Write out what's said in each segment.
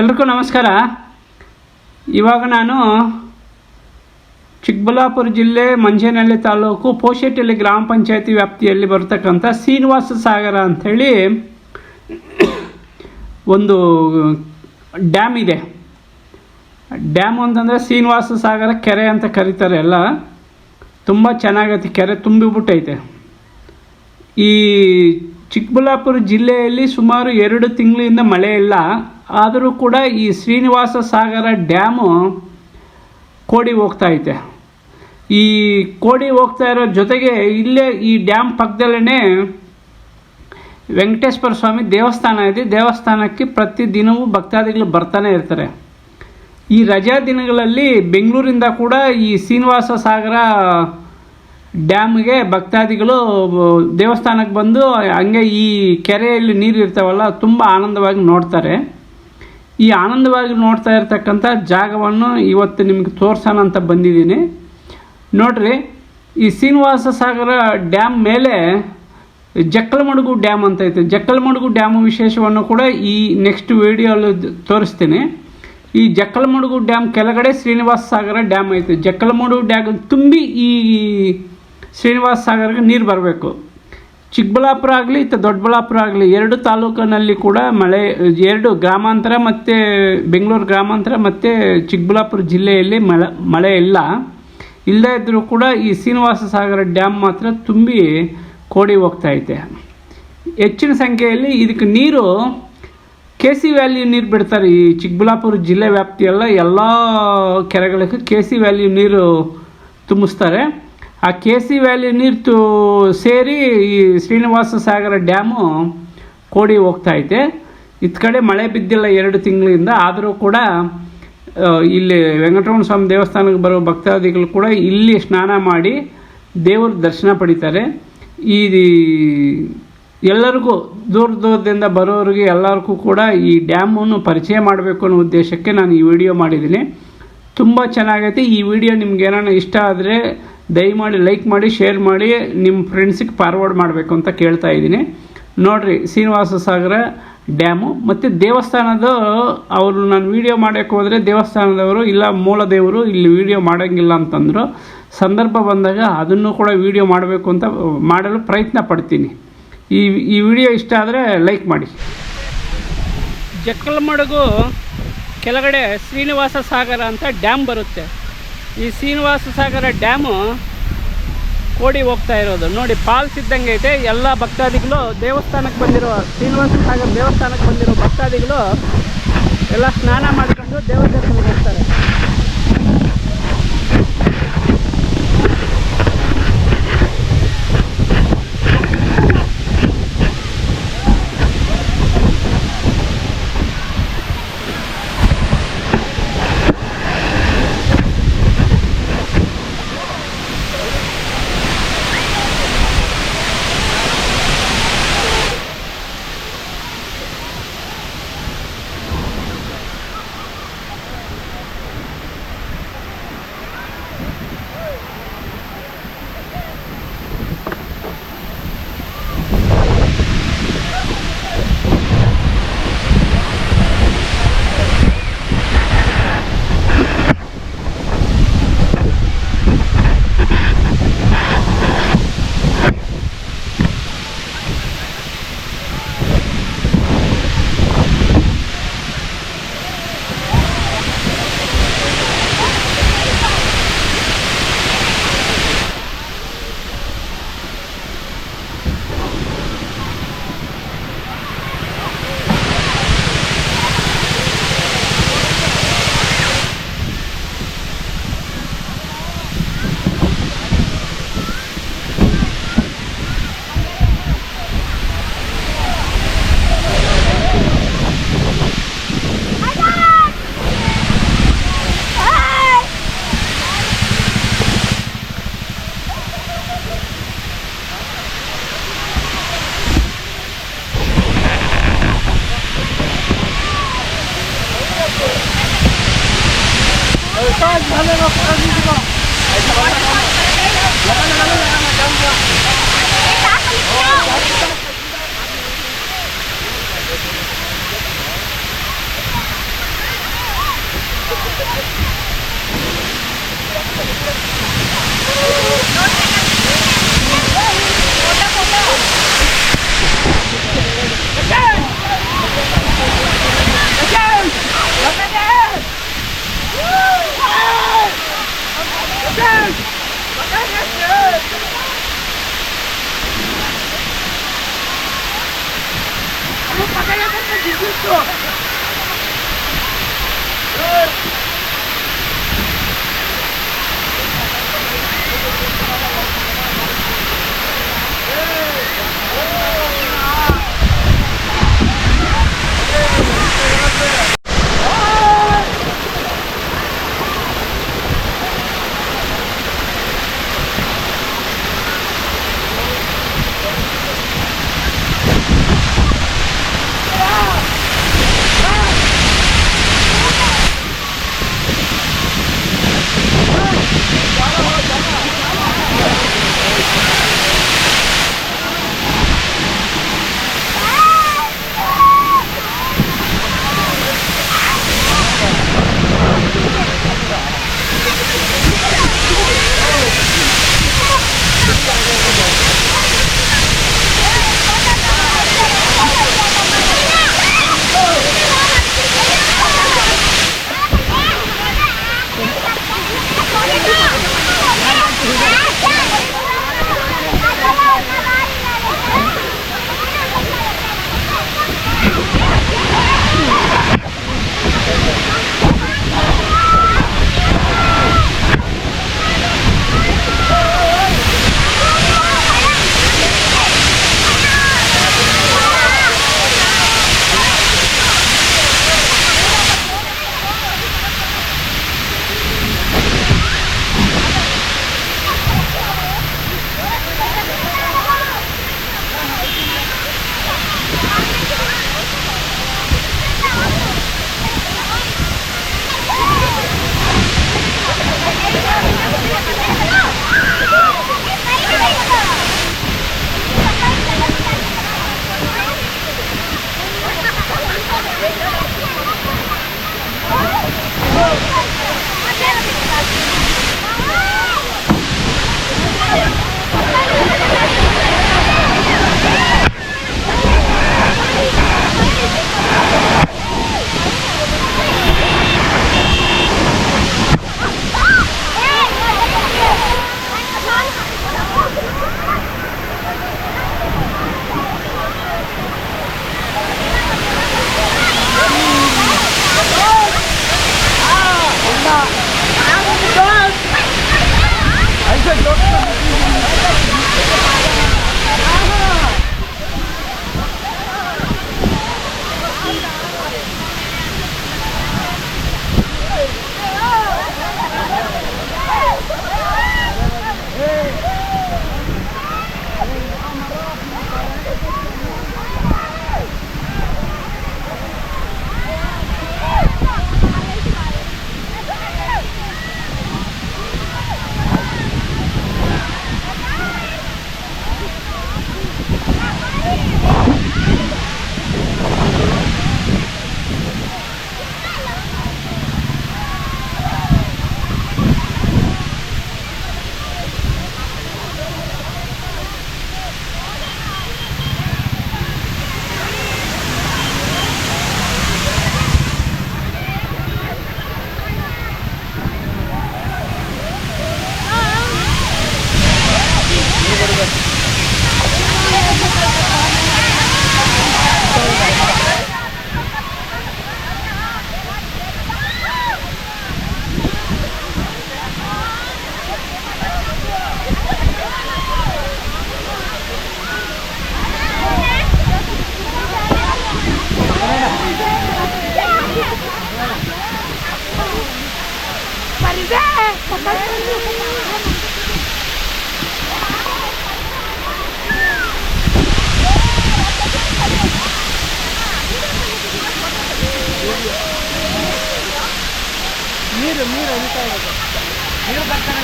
ಎಲ್ರಿಗೂ ನಮಸ್ಕಾರ. ಇವಾಗ ನಾನು ಚಿಕ್ಕಬಳ್ಳಾಪುರ ಜಿಲ್ಲೆ ಮಂಜೇನಹಳ್ಳಿ ತಾಲೂಕು ಪೋಷೆಟ್ಟಳ್ಳಿ ಗ್ರಾಮ ಪಂಚಾಯತಿ ವ್ಯಾಪ್ತಿಯಲ್ಲಿ ಬರ್ತಕ್ಕಂಥ ಶ್ರೀನಿವಾಸ ಸಾಗರ ಅಂಥೇಳಿ ಒಂದು ಡ್ಯಾಮ್ ಇದೆ. ಡ್ಯಾಮ್ ಅಂತಂದರೆ ಶ್ರೀನಿವಾಸ ಸಾಗರ ಕೆರೆ ಅಂತ ಕರೀತಾರೆ ಎಲ್ಲ. ತುಂಬ ಚೆನ್ನಾಗೈತೆ, ಕೆರೆ ತುಂಬಿಬಿಟ್ಟೈತೆ. ಈ ಚಿಕ್ಕಬಳ್ಳಾಪುರ ಜಿಲ್ಲೆಯಲ್ಲಿ ಸುಮಾರು ಎರಡು ತಿಂಗಳಿಂದ ಮಳೆ ಇಲ್ಲ ಆದರೂ ಕೂಡ ಈ ಶ್ರೀನಿವಾಸ ಸಾಗರ ಡ್ಯಾಮು ಕೋಡಿ ಹೋಗ್ತಾ ಐತೆ ಈ ಕೋಡಿ ಹೋಗ್ತಾ ಇರೋ ಜೊತೆಗೆ ಇಲ್ಲೇ ಈ ಡ್ಯಾಮ್ ಪಕ್ಕದಲ್ಲೇ ವೆಂಕಟೇಶ್ವರ ಸ್ವಾಮಿ ದೇವಸ್ಥಾನ ಇದೆ. ದೇವಸ್ಥಾನಕ್ಕೆ ಪ್ರತಿದಿನವೂ ಭಕ್ತಾದಿಗಳು ಬರ್ತಾನೆ ಇರ್ತಾರೆ. ಈ ರಜಾ ದಿನಗಳಲ್ಲಿ ಬೆಂಗಳೂರಿಂದ ಕೂಡ ಈ ಶ್ರೀನಿವಾಸ ಸಾಗರ ಡ್ಯಾಮ್ಗೆ ಭಕ್ತಾದಿಗಳು ದೇವಸ್ಥಾನಕ್ಕೆ ಬಂದು ಹಂಗೆ ಈ ಕೆರೆಯಲ್ಲಿ ನೀರು ಇರ್ತಾವಲ್ಲ, ತುಂಬ ಆನಂದವಾಗಿ ನೋಡ್ತಾರೆ. ಈ ಆನಂದವಾಗಿ ನೋಡ್ತಾ ಇರ್ತಕ್ಕಂಥ ಜಾಗವನ್ನು ಇವತ್ತು ನಿಮಗೆ ತೋರ್ಸೋಣ ಅಂತ ಬಂದಿದ್ದೀನಿ. ನೋಡ್ರಿ, ಈ ಶ್ರೀನಿವಾಸ ಸಾಗರ ಡ್ಯಾಮ್ ಮೇಲೆ ಜಕ್ಕಲಮಡುಗು ಡ್ಯಾಮ್ ಅಂತ ಐತೆ. ಜಕ್ಕಲಮಡುಗು ಡ್ಯಾಮ್ ವಿಶೇಷವನ್ನು ಕೂಡ ಈ ನೆಕ್ಸ್ಟ್ ವಿಡಿಯೋಲ್ಲಿ ತೋರಿಸ್ತೀನಿ. ಈ ಜಕ್ಕಲಮಡುಗು ಡ್ಯಾಮ್ ಕೆಳಗಡೆ ಶ್ರೀನಿವಾಸ ಸಾಗರ ಡ್ಯಾಮ್ ಐತೆ. ಜಕ್ಕಲಮಡುಗು ಡ್ಯಾಮ್ ತುಂಬಿ ಈ ಶ್ರೀನಿವಾಸ ಸಾಗರ್ಗೆ ನೀರು ಬರಬೇಕು. ಚಿಕ್ಕಬಳ್ಳಾಪುರ ಆಗಲಿ ಇತ್ತು ದೊಡ್ಡಬಳ್ಳಾಪುರ ಆಗಲಿ ಎರಡು ತಾಲೂಕಿನಲ್ಲಿ ಕೂಡ ಮಳೆ, ಎರಡು ಗ್ರಾಮಾಂತರ ಮತ್ತು ಬೆಂಗಳೂರು ಗ್ರಾಮಾಂತರ ಮತ್ತು ಚಿಕ್ಕಬಳ್ಳಾಪುರ ಜಿಲ್ಲೆಯಲ್ಲಿ ಮಳೆ ಮಳೆ ಇಲ್ಲ. ಇಲ್ಲದೇ ಇದ್ದರೂ ಕೂಡ ಈ ಶ್ರೀನಿವಾಸ ಸಾಗರ ಡ್ಯಾಮ್ ಮಾತ್ರ ತುಂಬಿ ಕೋಡಿ ಹೋಗ್ತಾ ಐತೆ. ಹೆಚ್ಚಿನ ಸಂಖ್ಯೆಯಲ್ಲಿ ಇದಕ್ಕೆ ನೀರು, ಕೆ ಸಿ ವ್ಯಾಲ್ಯೂ ನೀರು ಬಿಡ್ತಾರೆ ಈ ಚಿಕ್ಕಬಳ್ಳಾಪುರ ಜಿಲ್ಲೆ ವ್ಯಾಪ್ತಿಯೆಲ್ಲ ಎಲ್ಲ ಕೆರೆಗಳಿಗೆ ಕೆ ಸಿ ವ್ಯಾಲ್ಯೂ ನೀರು ತುಂಬಿಸ್ತಾರೆ. ಆ ಕೆ ಸಿ ವ್ಯಾಲಿ ನೀರು ಸೇರಿ ಈ ಶ್ರೀನಿವಾಸ ಸಾಗರ ಡ್ಯಾಮು ಕೋಡಿ ಹೋಗ್ತಾ ಐತೆ. ಇತ್ತ ಕಡೆ ಮಳೆ ಬಿದ್ದಿಲ್ಲ ಎರಡು ತಿಂಗಳಿಂದ, ಆದರೂ ಕೂಡ ಇಲ್ಲಿ ವೆಂಕಟರಮಣ ಸ್ವಾಮಿ ದೇವಸ್ಥಾನಕ್ಕೆ ಬರೋ ಭಕ್ತಾದಿಗಳು ಕೂಡ ಇಲ್ಲಿ ಸ್ನಾನ ಮಾಡಿ ದೇವರ ದರ್ಶನ ಪಡಿತಾರೆ. ಈ ಎಲ್ಲರಿಗೂ, ದೂರ ದೂರದಿಂದ ಬರೋರಿಗೆ ಎಲ್ಲರಿಗೂ ಕೂಡ ಈ ಡ್ಯಾಮನ್ನು ಪರಿಚಯ ಮಾಡಬೇಕು ಅನ್ನೋ ಉದ್ದೇಶಕ್ಕೆ ನಾನು ಈ ವಿಡಿಯೋ ಮಾಡಿದ್ದೀನಿ. ತುಂಬ ಚೆನ್ನಾಗೈತೆ. ಈ ವಿಡಿಯೋ ನಿಮ್ಗೆ ಏನಾರ ಇಷ್ಟ ಆದರೆ ದಯಮಾಡಿ ಲೈಕ್ ಮಾಡಿ ಶೇರ್ ಮಾಡಿ ನಿಮ್ಮ ಫ್ರೆಂಡ್ಸಿಗೆ ಫಾರ್ವರ್ಡ್ ಮಾಡಬೇಕು ಅಂತ ಕೇಳ್ತಾ ಇದ್ದೀನಿ. ನೋಡಿರಿ, ಶ್ರೀನಿವಾಸ ಸಾಗರ ಡ್ಯಾಮು ಮತ್ತು ದೇವಸ್ಥಾನದ ಅವರು ನಾನು ವೀಡಿಯೋ ಮಾಡೋಕ್ಕೆ ಹೋದರೆ ದೇವಸ್ಥಾನದವರು ಇಲ್ಲ ಮೂಲ ದೇವರು ಇಲ್ಲಿ ವೀಡಿಯೋ ಮಾಡೋಂಗಿಲ್ಲ ಅಂತಂದರು. ಸಂದರ್ಭ ಬಂದಾಗ ಅದನ್ನು ಕೂಡ ವೀಡಿಯೋ ಮಾಡಬೇಕು ಅಂತ ಮಾಡಲು ಪ್ರಯತ್ನ ಪಡ್ತೀನಿ. ಈ ಈ ವಿಡಿಯೋ ಇಷ್ಟ ಆದರೆ ಲೈಕ್ ಮಾಡಿ. ಜಕ್ಕಲಮಡುಗು ಕೆಳಗಡೆ ಶ್ರೀನಿವಾಸ ಸಾಗರ ಅಂತ ಡ್ಯಾಮ್ ಬರುತ್ತೆ. ಈ ಶ್ರೀನಿವಾಸ ಸಾಗರ ಡ್ಯಾಮು ಕೋಡಿ ಹೋಗ್ತಾ ಇರೋದು. ನೋಡಿ ಫಾಲ್ಸ್ ಇದ್ದಂಗೆ ಐತೆ. ಎಲ್ಲ ಭಕ್ತಾದಿಗಳು ದೇವಸ್ಥಾನಕ್ಕೆ ಬಂದಿರೋ ಶ್ರೀನಿವಾಸ ಸಾಗರ ದೇವಸ್ಥಾನಕ್ಕೆ ಬಂದಿರೋ ಭಕ್ತಾದಿಗಳು ಎಲ್ಲ ಸ್ನಾನ ಮಾಡ್ಕೊಂಡು ದೇವಸ್ಥಾನಕ್ಕೆ ಹೋಗ್ತಾರೆ. ನೀರು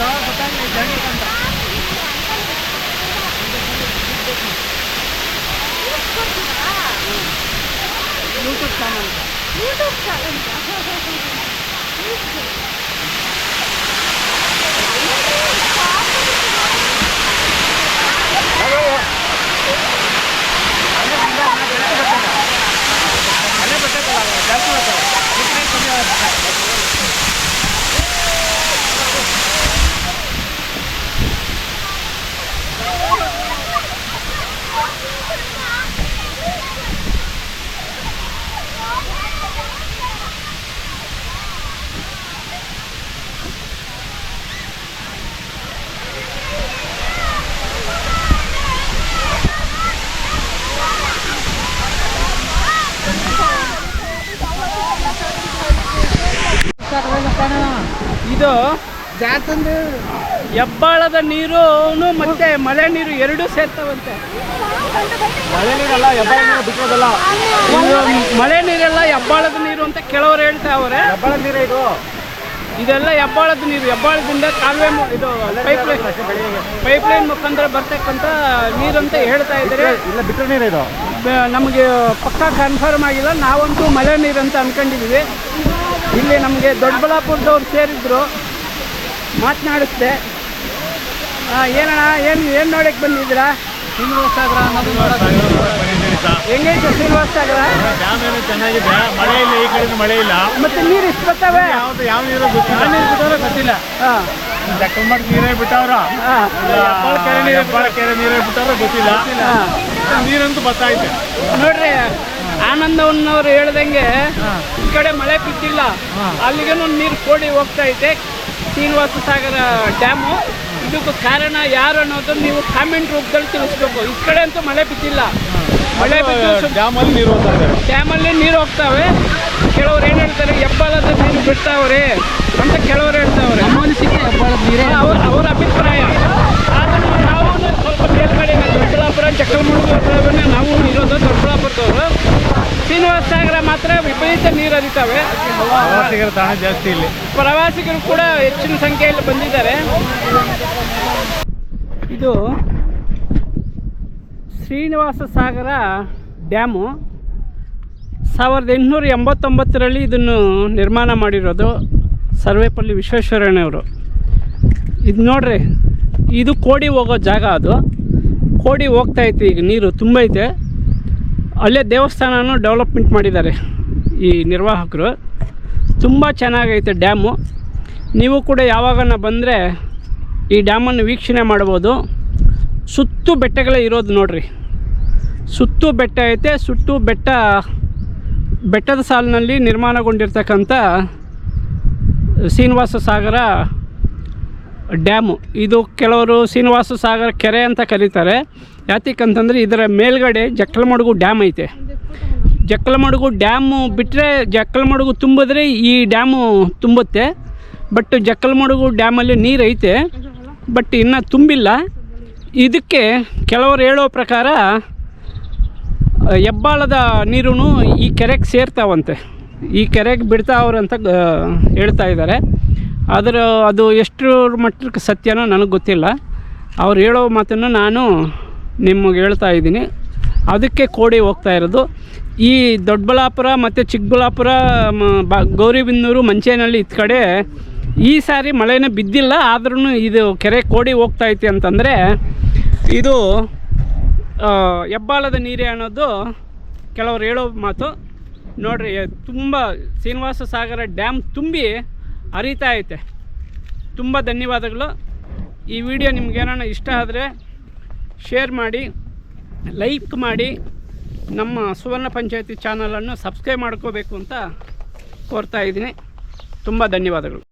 होगा पता नहीं जाने का यूट्यूब चैनल का यूट्यूब चैनल का Gracias. ಇದು ಜಾತಂದು. ಹೆಬ್ಬಾಳದ ನೀರು ಮತ್ತೆ ಮಳೆ ನೀರು ಎರಡೂ ಸೇರ್ತಾವಂತೆ. ಮಳೆ ನೀರಲ್ಲ ಹೆಬ್ಬಾಳ ನೀರು ಮಳೆ ನೀರೆಲ್ಲ ಹೆಬ್ಬಾಳದ ನೀರು ಅಂತ ಕೆಲವರು ಹೇಳ್ತಾ ಅವ್ರೆ. ಹೆಬ್ಬಾಳ ನೀರು ಇದು? ಇದೆಲ್ಲ ಹೆಬ್ಬಾಳದ ನೀರು ಹೆಬ್ಬಾಳದಿಂದ ಕಾಲುವೆ ಇದು ಪೈಪ್ ಲೈನ್ ಪೈಪ್ ಲೈನ್ ಮುಖಾಂತರ ಬರ್ತಕ್ಕಂಥ ನೀರು ಅಂತ ಹೇಳ್ತಾ ಇದ್ದಾರೆ. ಇಲ್ಲ ಬಿಟ್ಟರೆ ನೀರು ಇದು? ನಮಗೆ ಪಕ್ಕಾ ಕನ್ಫರ್ಮ್ ಆಗಿಲ್ಲ ನಾವಂತೂ ಮಳೆ ನೀರು ಅಂತ ಅನ್ಕೊಂಡಿದ್ದೀವಿ ಇಲ್ಲಿ ನಮಗೆ ದೊಡ್ಡಬಳ್ಳಾಪುರದವ್ರು ಸೇರಿದ್ರು ಮಾತನಾಡಿಸ್ದೆ. ಏನಣ್ಣ ಏನು ಏನು ನೋಡಕ್ಕೆ ಬಂದಿದ್ದೀರಾ? ಶ್ರೀನಿವಾಸ ಸಾಗರ ಅನ್ನೋದು ಹೆಂಗೈತೆ ಶ್ರೀನಿವಾಸ ಸಾಗರ ಡ್ಯಾಮ್ ಏನೋ ಚೆನ್ನಾಗಿದೆ ಮಳೆ ಇಲ್ಲ ಈ ಕಡೆ ಮಳೆ ಇಲ್ಲ ಮತ್ತೆ ನೀರು ಇಷ್ಟು ಬರ್ತವೆ? ಯಾವ್ದು ಯಾವ ನೀರು ಗೊತ್ತಿಲ್ಲ ನೀರು ಬಿಟ್ಟವ್ರೆ ಗೊತ್ತಿಲ್ಲ. ಹಾಂ ನೀರೇ ಬಿಟ್ಟವ್ರ ಹಾಂ ಹೆಬ್ಬಾಳ ಕೆರೆ ನೀರೇ ಬಿಟ್ಟವ್ರೆ ಗೊತ್ತಿಲ್ಲ ನೀರಂತೂ ಬರ್ತಾ ಇದೆ. ನೋಡ್ರಿ ಆನಂದವನ್ನವ್ರು ಹೇಳ್ದಂಗೆ ಈ ಕಡೆ ಮಳೆ ಬಿದ್ದಿಲ್ಲ. ಅಲ್ಲಿಗೇನು ನೀರು ಕೋಡಿ ಹೋಗ್ತಾ ಐತೆ ಶ್ರೀನಿವಾಸ ಸಾಗರ ಡ್ಯಾಮು. ಇದಕ್ಕೂ ಕಾರಣ ಯಾರು ಅನ್ನೋದು ನೀವು ಕಾಮೆಂಟ್ ರೂಪದಲ್ಲಿ ತಿಳಿಸ್ಬೇಕು. ಈ ಕಡೆ ಅಂತೂ ಮಳೆ ಬಿದ್ದಿಲ್ಲ. ಮಳೆ ಡ್ಯಾಮಲ್ಲಿ ನೀರು ಡ್ಯಾಮಲ್ಲಿ ನೀರು ಹೋಗ್ತಾವೆ. ಕೆಲವ್ರು ಏನು ಹೇಳ್ತಾರೆ? ಹೆಬ್ಬಾಳದ ನೀರು ಬಿಡ್ತಾವ್ರೆ ಅಂತ ಕೆಲವ್ರು ಹೇಳ್ತಾವ್ರೆ. ಅವ್ರ ಅವ್ರ ಅಭಿಪ್ರಾಯ ಆದ್ರೂ ನಾವು ಸ್ವಲ್ಪ ಮೇಲ್ಗಡೆ ದೊಡ್ಡಬಳ್ಳಾಪುರ ಚಕ್ಕಲಮುಳುಗು ನಾವು ಇರೋದು ದೊಡ್ಡಬಳ್ಳಾಪುರದವರು ಸಾಗರ ಮಾತ್ರ ವಿಪರೀತ ನೀರು ಹರಿತಾವೆ. ಪ್ರವಾಸಿಗರ ತಾಣ ಜಾಸ್ತಿ ಇಲ್ಲಿ. ಪ್ರವಾಸಿಗರು ಕೂಡ ಹೆಚ್ಚಿನ ಸಂಖ್ಯೆಯಲ್ಲಿ ಬಂದಿದ್ದಾರೆ. ಇದು ಶ್ರೀನಿವಾಸ ಸಾಗರ ಡ್ಯಾಮು. ಸಾವಿರದ ಎಂಟುನೂರ ಎಂಬತ್ತೊಂಬತ್ತರಲ್ಲಿ ಇದನ್ನು ನಿರ್ಮಾಣ ಮಾಡಿರೋದು ಸರ್ವೇಪಲ್ಲಿ ವಿಶ್ವೇಶ್ವರಯ್ಯನವರು. ಇದು ನೋಡ್ರಿ ಇದು ಕೋಡಿ ಹೋಗೋ ಜಾಗ ಅದು. ಕೋಡಿ ಹೋಗ್ತಾ ಐತೆ ಈಗ ನೀರು ತುಂಬ ಐತೆ ಅಲ್ಲೇ ದೇವಸ್ಥಾನನೂ ಡೆವಲಪ್ಮೆಂಟ್ ಮಾಡಿದ್ದಾರೆ ಈ ನಿರ್ವಾಹಕರು. ತುಂಬ ಚೆನ್ನಾಗೈತೆ ಡ್ಯಾಮು. ನೀವು ಕೂಡ ಯಾವಾಗನ ಬಂದರೆ ಈ ಡ್ಯಾಮನ್ನು ವೀಕ್ಷಣೆ ಮಾಡ್ಬೋದು. ಸುತ್ತು ಬೆಟ್ಟಗಳೇ ಇರೋದು ನೋಡ್ರಿ. ಸುತ್ತು ಬೆಟ್ಟ ಐತೆ, ಸುತ್ತು ಬೆಟ್ಟ ಬೆಟ್ಟದ ಸಾಲಿನಲ್ಲಿ ನಿರ್ಮಾಣಗೊಂಡಿರ್ತಕ್ಕಂಥ ಶ್ರೀನಿವಾಸ ಸಾಗರ ಡ್ಯಾಮು. ಇದು ಕೆಲವರು ಶ್ರೀನಿವಾಸ ಸಾಗರ ಕೆರೆ ಅಂತ ಕರೀತಾರೆ. ಯಾತಿಕ್ಕಂತಂದರೆ ಇದರ ಮೇಲ್ಗಡೆ ಜಕ್ಕಲಮಡುಗು ಡ್ಯಾಮ್ ಐತೆ. ಜಕ್ಕಲಮಡುಗು ಡ್ಯಾಮು ಬಿಟ್ಟರೆ ಜಕ್ಕಲಮಡುಗು ತುಂಬಿದ್ರೆ ಈ ಡ್ಯಾಮು ತುಂಬುತ್ತೆ. ಬಟ್ ಜಕ್ಕಲಮಡುಗು ಡ್ಯಾಮಲ್ಲಿ ನೀರು ಐತೆ. ಬಟ್ ಇನ್ನೂ ತುಂಬಿಲ್ಲ. ಇದಕ್ಕೆ ಕೆಲವರು ಹೇಳೋ ಪ್ರಕಾರ, ಹೆಬ್ಬಾಳದ ನೀರು ಈ ಕೆರೆಗೆ ಸೇರ್ತಾವಂತೆ. ಈ ಕೆರೆಗೆ ಬಿಡ್ತಾವ್ರಂತ ಹೇಳ್ತಾ ಇದ್ದಾರೆ. ಅದರ ಅದು ಎಷ್ಟು ಮಟ್ಟಕ್ಕೆ ಸತ್ಯನೋ ನನಗೆ ಗೊತ್ತಿಲ್ಲ. ಅವ್ರು ಹೇಳೋ ಮಾತನ್ನು ನಾನು ನಿಮಗೆ ಹೇಳ್ತಾ ಇದ್ದೀನಿ. ಅದಕ್ಕೆ ಕೋಡಿ ಹೋಗ್ತಾ ಇರೋದು. ಈ ದೊಡ್ಡಬಳ್ಳಾಪುರ ಮತ್ತು ಚಿಕ್ಕಬಳ್ಳಾಪುರ ಬ ಗೌರಿಬಿಂದೂರು ಮಂಚೇನಹಳ್ಳಿ ಇತ್ತ ಕಡೆ ಈ ಸಾರಿ ಮಳೆನೇ ಬಿದ್ದಿಲ್ಲ. ಆದ್ರೂ ಇದು ಕೆರೆ ಕೋಡಿ ಹೋಗ್ತಾ ಐತಿ ಅಂತಂದರೆ ಇದು ಹೆಬ್ಬಾಳದ ನೀರೇ ಅನ್ನೋದು ಕೆಲವರು ಹೇಳೋ ಮಾತು. ನೋಡ್ರಿ ತುಂಬ ಶ್ರೀನಿವಾಸ ಸಾಗರ ಡ್ಯಾಮ್ ತುಂಬಿ ಹರಿತಾ ಐತೆ. ತುಂಬ ಧನ್ಯವಾದಗಳು. ಈ ವಿಡಿಯೋ ನಿಮ್ಗೇನಾನ ಇಷ್ಟ ಆದರೆ ಶೇರ್ ಮಾಡಿ, ಲೈಕ್ ಮಾಡಿ, ನಮ್ಮ ಸುವರ್ಣ ಪಂಚಾಯತಿ ಚಾನಲನ್ನು ಸಬ್ಸ್ಕ್ರೈಬ್ ಮಾಡ್ಕೋಬೇಕು ಅಂತ ಕೋರ್ತಾ ಇದ್ದೀನಿ. ತುಂಬ ಧನ್ಯವಾದಗಳು.